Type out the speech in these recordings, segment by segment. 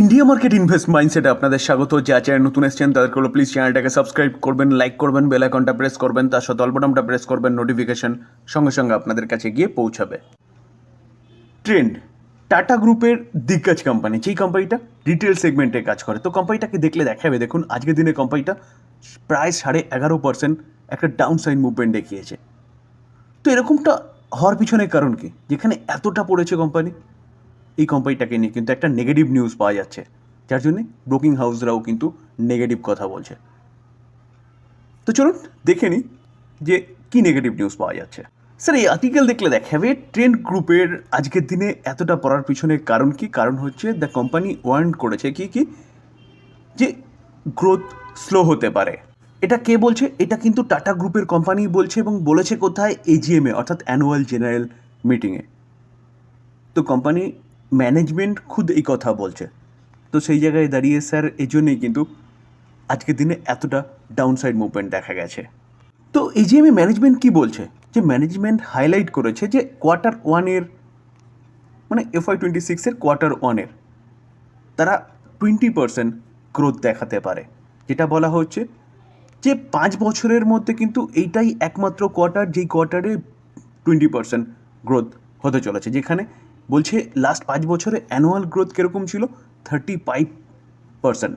India market invest মাইন্ডসেটে আপনাদের স্বাগত। যা চ্যানেল নতুন এসছেন, তাদেরকে হলো প্লিজ চ্যানেলটাকে সাবস্ক্রাইব করবেন লাইক করবেন বেল আইকনটা প্রেস করবেন, তার সাথে অল্পটামটা প্রেস করবেন নোটিফিকেশন সঙ্গে সঙ্গে আপনাদের কাছে গিয়ে পৌঁছাবে। ট্রেন্ড টাটা গ্রুপের দিগ্গজ কোম্পানি যেই কোম্পানিটা রিটেল সেগমেন্টে কাজ করে। তো কোম্পানিটাকে দেখলে দেখাবে, দেখুন, আজকের দিনে কোম্পানিটা প্রায় সাড়ে এগারো পার্সেন্ট একটা ডাউন সাইড মুভমেন্ট দেখিয়েছে। তো এরকমটা হওয়ার পিছনে কারণ কি? যেখানে এতটা পড়েছে কোম্পানি এই কোম্পানিটাকে নিয়ে কিন্তু একটা নেগেটিভ নিউজ পাওয়া যাচ্ছে। যার জন্যে ব্রোকিং হাউসরাও কিন্তু নেগেটিভ কথা বলছে। তো চলুন দেখে নিই যে কি নেগেটিভ নিউজ পাওয়া যাচ্ছে। স্যার, এই আর্টিকেল দেখলে দেখাবে ট্রেন্ড গ্রুপের আজকের দিনে এতটা পড়ার পিছনে কারণ কি? কারণ হচ্ছে দ্য কোম্পানি ওয়ার্ন করেছে কি কি? যে গ্রোথ স্লো হতে পারে। এটা কে বলছে? এটা কিন্তু টাটা গ্রুপের কোম্পানি বলছে এবং বলেছে কোথায় এজিএমে অর্থাৎ অ্যানুয়াল জেনারেল মিটিংয়ে তো কোম্পানি ম্যানেজমেন্ট খুদ এই কথা বলছে। তো সেই জায়গায় দাঁড়িয়ে স্যার, এই জন্যেই কিন্তু আজকের দিনে এতটা ডাউন সাইড মুভমেন্ট দেখা গেছে। তো এজিএমে ম্যানেজমেন্ট কি বলছে? যে ম্যানেজমেন্ট হাইলাইট করেছে যে কোয়ার্টার ওয়ানের মানে এফআই টোয়েন্টি সিক্সের কোয়ার্টার ওয়ানের তারা টোয়েন্টি পার্সেন্ট গ্রোথ দেখাতে পারে। যেটা বলা হচ্ছে যে পাঁচ বছরের মধ্যে কিন্তু এইটাই একমাত্র কোয়ার্টার যেই কোয়ার্টারে টোয়েন্টি পার্সেন্ট গ্রোথ হতে চলেছে। যেখানে বলছে লাস্ট পাঁচ বছরে অ্যানুয়াল গ্রোথ কীরকম ছিল? থার্টি ফাইভ পার্সেন্ট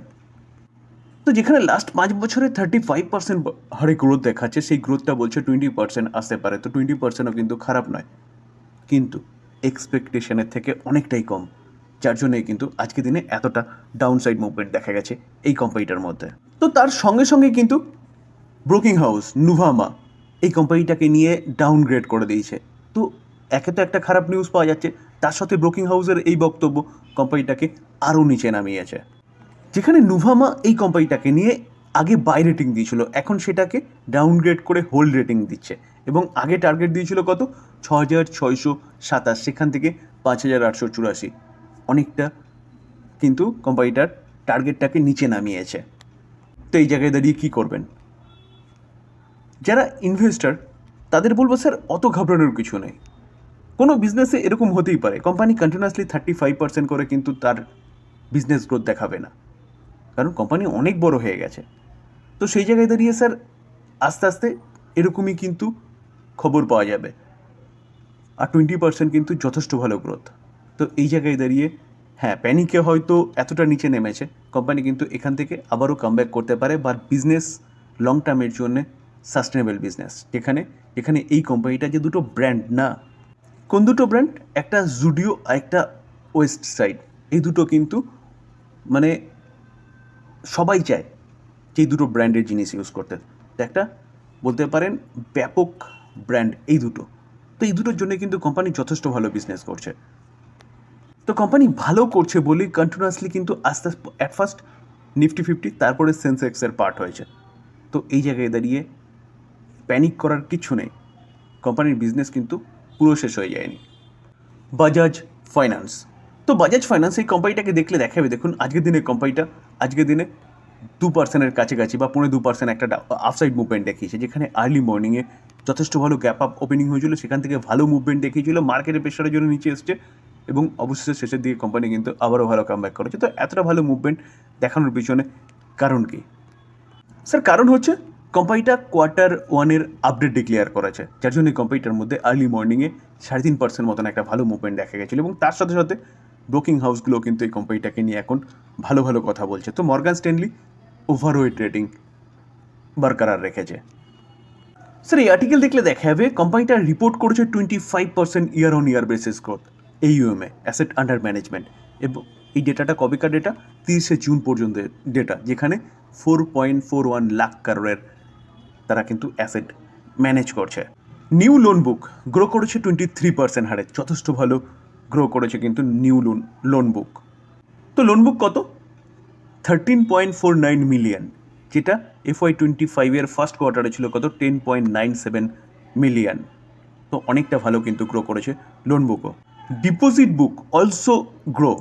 তো যেখানে লাস্ট পাঁচ বছরে থার্টি ফাইভ পার্সেন্ট হারে গ্রোথ দেখাচ্ছে, সেই গ্রোথটা বলছে টোয়েন্টি পার্সেন্ট আসতে পারে। তো টোয়েন্টি পার্সেন্টও কিন্তু খারাপ নয়। কিন্তু এক্সপেকটেশনের থেকে অনেকটাই কম। যার জন্যই কিন্তু আজকে দিনে এতটা ডাউন সাইড মুভমেন্ট দেখা গেছে এই কোম্পানিটার মধ্যে। তো তার সঙ্গে সঙ্গে কিন্তু ব্রোকিং হাউস নুভামা এই কোম্পানিটাকে নিয়ে ডাউনগ্রেড করে দিয়েছে। তো একে তো একটা খারাপ নিউজ পাওয়া যাচ্ছে। তার সাথে ব্রোকিং হাউসের এই বক্তব্য কোম্পানিটাকে আরও নিচে নামিয়েছে। যেখানে নুভামা এই কোম্পানিটাকে নিয়ে আগে বাই রেটিং দিয়েছিল, এখন সেটাকে ডাউনগ্রেড করে হোল্ড রেটিং দিচ্ছে এবং আগে টার্গেট দিয়েছিল কত? ছ হাজার ছয়শো সাতাশ, সেখান থেকে পাঁচ হাজার আটশো চুরাশি। অনেকটা কিন্তু কোম্পানিটার টার্গেটটাকে নিচে নামিয়েছে। তো এই জায়গায় দাঁড়িয়ে কী করবেন? যারা ইনভেস্টার তাদের বলব, স্যার, অত ঘাবড়ানোর কিছু নেই। কোনো বিজনেসে এরকম হতেই পারে। Company continuously thirty five percent করে কিন্তু তার বিজনেস গ্রোথ দেখাবে না। কারণ কোম্পানি অনেক বড় হয়ে গেছে। তো সেই জায়গায় দাঁড়িয়ে স্যার আস্তে আস্তে এরকমই কিন্তু খবর পাওয়া যাবে। আর টোয়েন্টি পার্সেন্ট কিন্তু যথেষ্ট ভালো গ্রোথ তো এই জায়গায় দাঁড়িয়ে হ্যাঁ প্যানিকে হয়তো এতটা নিচে নেমেছে। কোম্পানি কিন্তু এখান থেকে আবারও কামব্যাক করতে পারে বা বিজনেস লং টার্মের জন্যে সাস্টেনেবল বিজনেস যেখানে এখানে এই কোম্পানিটা যে দুটো ব্র্যান্ড না কোন দুটো ব্র্যান্ড একটা জুডিও আর একটা ওয়েস্ট সাইড। এই দুটো কিন্তু মানে সবাই চায় যে দুটো ব্র্যান্ডের জিনিস ইউজ করতে। তো একটা বলতে পারেন ব্যাপক ব্র্যান্ড এই দুটো। তো এই দুটোর জন্য কিন্তু কোম্পানি যথেষ্ট ভালো বিজনেস করছে। তো কোম্পানি ভালো করছে বলেই কন্টিনিউয়াসলি কিন্তু আস্তে আস্তে অ্যাট ফার্স্ট নিফটি ফিফটি তারপরে সেন্সেক্সের পার্ট হয়েছে। তো এই জায়গায় দাঁড়িয়ে প্যানিক করার কিছু নেই। কোম্পানির বিজনেস কিন্তু পুরো শেষ হয়ে যায়নি। বাজাজ ফাইন্যান্স তো বাজাজ ফাইন্যান্স এই কোম্পানিটাকে দেখলে দেখাবে, দেখুন, আজকের দিনে কোম্পানিটা আজকের দিনে দু পার্সেন্টের কাছাকাছি বা পনেরো দু পার্সেন্ট একটা আফসাইড মুভমেন্ট দেখিয়েছে, যেখানে আর্লি মর্নিংয়ে যথেষ্ট ভালো গ্যাপ আপ ওপেনিং হয়েছিল, সেখান থেকে ভালো মুভমেন্ট দেখিয়েছিল মার্কেটের প্রেশারের জন্য নিচে এসছে এবং অবশেষে শেষের দিকে কোম্পানি কিন্তু আবারও ভালো কামব্যাক করেছে। তো এতটা ভালো মুভমেন্ট দেখানোর পিছনে কারণ কি? স্যার কারণ হচ্ছে কোম্পানিটা কোয়ার্টার ওয়ানের আপডেট ডিক্লেয়ার করেছে। যার জন্য কোম্পানিটার মধ্যে আর্লি মর্নিংয়ে সাড়ে তিন পার্সেন্ট মতন একটা ভালো মুভমেন্ট দেখা গেছিল এবং তার সাথে সাথে ব্রোকিং হাউসগুলো কিন্তু এই কোম্পানিটাকে নিয়ে এখন ভালো ভালো কথা বলছে। তো মর্গান স্ট্যানলি ওভারওয়েট রেটিং বরকরার রেখেছে। স্যার এই আর্টিকেল দেখলে দেখা যাবে কোম্পানিটা রিপোর্ট করেছে twenty five percent year on year basis growth এই ইউএমএ অ্যাসেট আন্ডার ম্যানেজমেন্ট এবং এই ডেটাটা কবেকার ডেটা তিরিশে জুন পর্যন্ত ডেটা যেখানে four point four one lakh কারোরের তারা কিন্তু অ্যাসেট ম্যানেজ করছে। নিউ লোন বুক গ্রো করেছে টোয়েন্টি থ্রি পার্সেন্ট হারে, যথেষ্ট ভালো গ্রো করেছে কিন্তু নিউ লোন লোন বুক তো লোন বুক কত? Thirteen point four nine million যেটা এফওয়াই টোয়েন্টি ফাইভের ফার্স্ট কোয়ার্টারে ছিল কত? Ten point nine seven million তো অনেকটা ভালো কিন্তু গ্রো করেছে লোন বুকও ডিপোজিট বুক অলসো গ্রো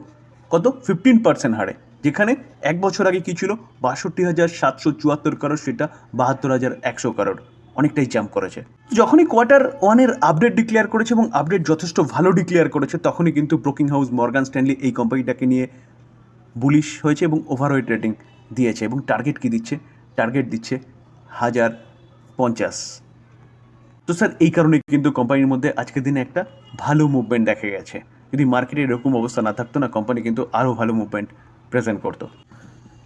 কত? ফিফটিন পার্সেন্ট হারে। যেখানে এক বছর আগে কী ছিল? বাষট্টি হাজার সাতশো চুয়াত্তর কারোর সেটা বাহাত্তর হাজার একশো কারোর অনেকটাই জাম্প করেছে। যখনই কোয়ার্টার ওয়ানের আপডেট ডিক্লেয়ার করেছে এবং আপডেট যথেষ্ট ভালো ডিক্লেয়ার করেছে, তখনই কিন্তু ব্রোকিং হাউস মর্গান স্ট্যানলি এই কোম্পানিটাকে নিয়ে বুলিশ হয়েছে এবং ওভারওয়েট রেটিং দিয়েছে এবং টার্গেট কি দিচ্ছে? টার্গেট দিচ্ছে হাজার পঞ্চাশ। তো স্যার এই কারণে কিন্তু কোম্পানির মধ্যে আজকের দিনে একটা ভালো মুভমেন্ট দেখা গেছে। যদি মার্কেটে এরকম অবস্থা না থাকতো না কোম্পানি কিন্তু আরও ভালো মুভমেন্ট প্রেজেন্ট করতো।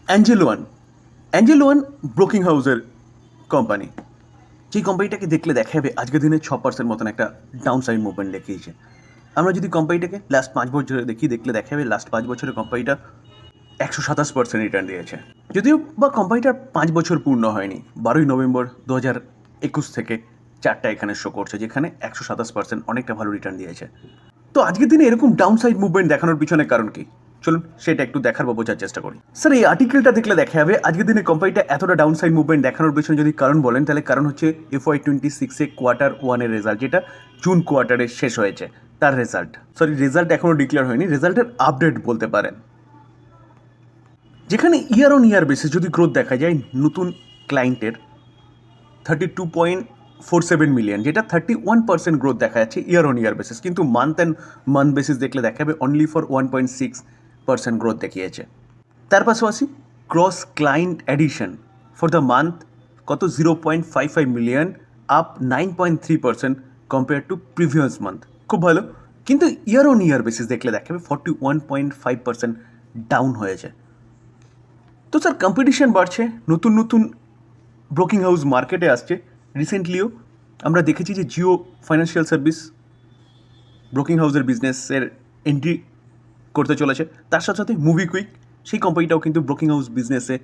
Angel One Angel One broking হাউসের কোম্পানি যেই কোম্পানিটাকে দেখলে দেখা যাবে আজকের দিনে ছ পার্সেন্ট মতন একটা ডাউন সাইড মুভমেন্ট দেখিয়েছে। আমরা যদি কোম্পানিটাকে লাস্ট পাঁচ বছরে দেখি, দেখলে দেখা যাবে লাস্ট পাঁচ বছরে কোম্পানিটা একশো সাতাশ পার্সেন্ট রিটার্ন দিয়েছে। যদিও বা কোম্পানিটার পাঁচ বছর পূর্ণ হয়নি। বারোই নভেম্বর দু হাজার একুশ থেকে চারটা এখানে শো করছে, যেখানে একশো সাতাশ পার্সেন্ট অনেকটা ভালো রিটার্ন দিয়েছে। তো আজকের দিনে এরকম ডাউন সাইড মুভমেন্ট দেখানোর পিছনে কারণ কি? চলুন সেটা একটু দেখার বা বোঝার চেষ্টা করি। স্যার, এই আর্টিকেলটা দেখলে দেখা যাবে, আজকের দিনে কোম্পানিটা এতটা ডাউন সাইড মুভমেন্ট দেখানোর পিছনে যদি কারণ বলেন, তাহলে কারণ হচ্ছে এফ ওয়াই টোয়েন্টি সিক্সে কোয়ার্টার ওয়ানের রেজাল্ট যেটা জুন কোয়ার্টারে শেষ হয়েছে, তার রেজাল্ট সরি রেজাল্ট এখনও ডিক্লেয়ার হয়নি রেজাল্টের আপডেট বলতে পারেন। যেখানে ইয়ার অন ইয়ার বেসিস যদি গ্রোথ দেখা যায়, নতুন ক্লায়েন্টের thirty two point four seven million যেটা থার্টি ওয়ান পার্সেন্ট গ্রোথ দেখা যাচ্ছে ইয়ার অন ইয়ার বেসিস কিন্তু মান্থ অ্যান্ড মান্থ বেসিস দেখলে দেখা যাবে only for one point six percent growth দেখিয়েছে। তার পাশাপাশি cross client addition for the month কত zero point five five million up nine point three percent compare to previous month খুব ভালো। কিন্তু ইয়ার অন ইয়ার বেসিস দেখলে দেখা যাবে forty one point five percent down হয়েছে। তো স্যার কম্পিটিশন বাড়ছে, নতুন নতুন ব্রোকিং হাউস মার্কেটে আসছে। রিসেন্টলিও আমরা দেখেছি যে জিও ফাইন্যান্সিয়াল সার্ভিস ব্রোকিং হাউসের বিজনেসের এন্ট্রি করতে চলেছে। তার সাথে সাথে মুভি কুইক সেই কোম্পানিটাও কিন্তু ব্রোকিং হাউস বিজনেসে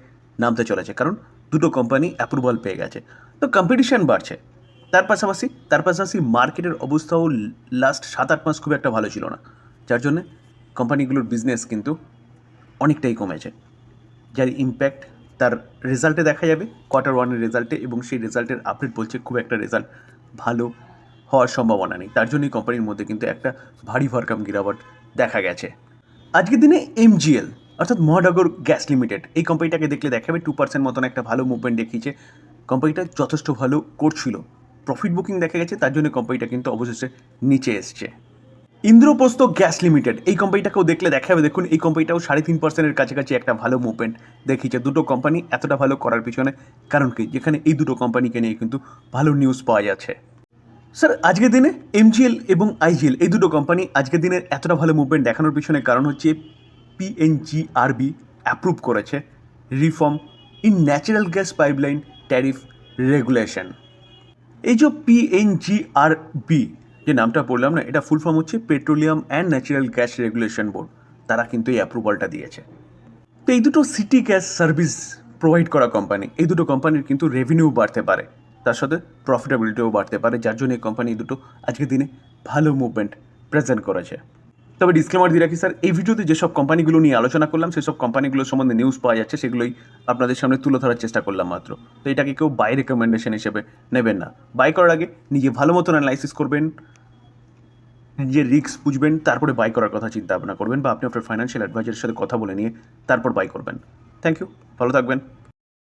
নামতে চলেছে, কারণ দুটো কোম্পানি অ্যাপ্রুভাল পেয়ে গেছে। তো কম্পিটিশন বাড়ছে। তার পাশাপাশি তার পাশাপাশি মার্কেটের অবস্থাও লাস্ট সাত আট মাস খুব একটা ভালো ছিল না। যার জন্যে কোম্পানিগুলোর বিজনেস কিন্তু অনেকটাই কমেছে। যার ইম্প্যাক্ট তার রেজাল্টে দেখা যাবে কোয়ার্টার ওয়ানের রেজাল্টে এবং সেই রেজাল্টের আপডেট বলছে খুব একটা রেজাল্ট ভালো হওয়ার সম্ভাবনা নেই। তার জন্যই কোম্পানির মধ্যে কিন্তু একটা ভারী ভরকাম গিরাবট দেখা গেছে। আজকের দিনে এমজিএল অর্থাৎ মহানগর গ্যাস লিমিটেড, এই কোম্পানিটাকে দেখলে দেখা যাবে টু পার্সেন্ট মতন একটা ভালো মুভমেন্ট দেখিয়েছে। কোম্পানিটা যথেষ্ট ভালো করছিল। প্রফিট বুকিং দেখা গেছে, তার জন্য কোম্পানিটা কিন্তু অবশেষে নিচে এসছে। ইন্দ্রপ্রস্থ গ্যাস লিমিটেড, এই কোম্পানিটাকেও দেখলে দেখা যাবে দেখুন, এই কোম্পানিটাও সাড়ে তিন পার্সেন্টের কাছাকাছি একটা ভালো মুভমেন্ট দেখিয়েছে। দুটো কোম্পানি এতটা ভালো করার পিছনে, কারণ কি? যেখানে এই দুটো কোম্পানিকে নিয়ে কিন্তু ভালো নিউজ পাওয়া যাচ্ছে। স্যার আজকের দিনে এমজিএল এবং আইজিএল এই দুটো কোম্পানি আজকের দিনের এতটা ভালো মুভমেন্ট দেখানোর পিছনে কারণ হচ্ছে পিএনজিআরবি অ্যাপ্রুভ করেছে reform in natural gas pipeline tariff regulation এই যে পিএনজিআরবি যে নামটা পড়লাম না, এটা ফুল ফর্ম হচ্ছে petroleum and natural gas regulation board তারা কিন্তু এই অ্যাপ্রুভালটা দিয়েছে। তো এই দুটো সিটি গ্যাস সার্ভিস প্রোভাইড করা কোম্পানি এই দুটো কোম্পানির কিন্তু রেভিনিউ বাড়তে পারে। তার সাথে প্রফিটেবিলিটিও বাড়তে পারে, যার জন্য এই কোম্পানি দুটো আজকের দিনে ভালো মুভমেন্ট প্রেজেন্ট করেছে। তবে ডিসক্লেমার দিয়ে রাখি স্যার এই ভিডিওতে যেসব কোম্পানিগুলো নিয়ে আলোচনা করলাম, সেসব কোম্পানিগুলোর সম্বন্ধে নিউজ পাওয়া যাচ্ছে, সেগুলোই আপনাদের সামনে তুলে ধরার চেষ্টা করলাম মাত্র। তো এটাকে কেউ বাই রেকমেন্ডেশন হিসেবে নেবেন না। বাই করার আগে নিজে ভালো মতন অ্যানালাইসিস করবেন নিজের রিস্ক বুঝবেন, তারপরে বাই করার কথা চিন্তা ভাবনা করবেন, বা আপনি আপনার ফাইন্যান্সিয়াল অ্যাডভাইজারের সাথে কথা বলে নিয়ে তারপর বাই করবেন। থ্যাংক ইউ ভালো থাকবেন।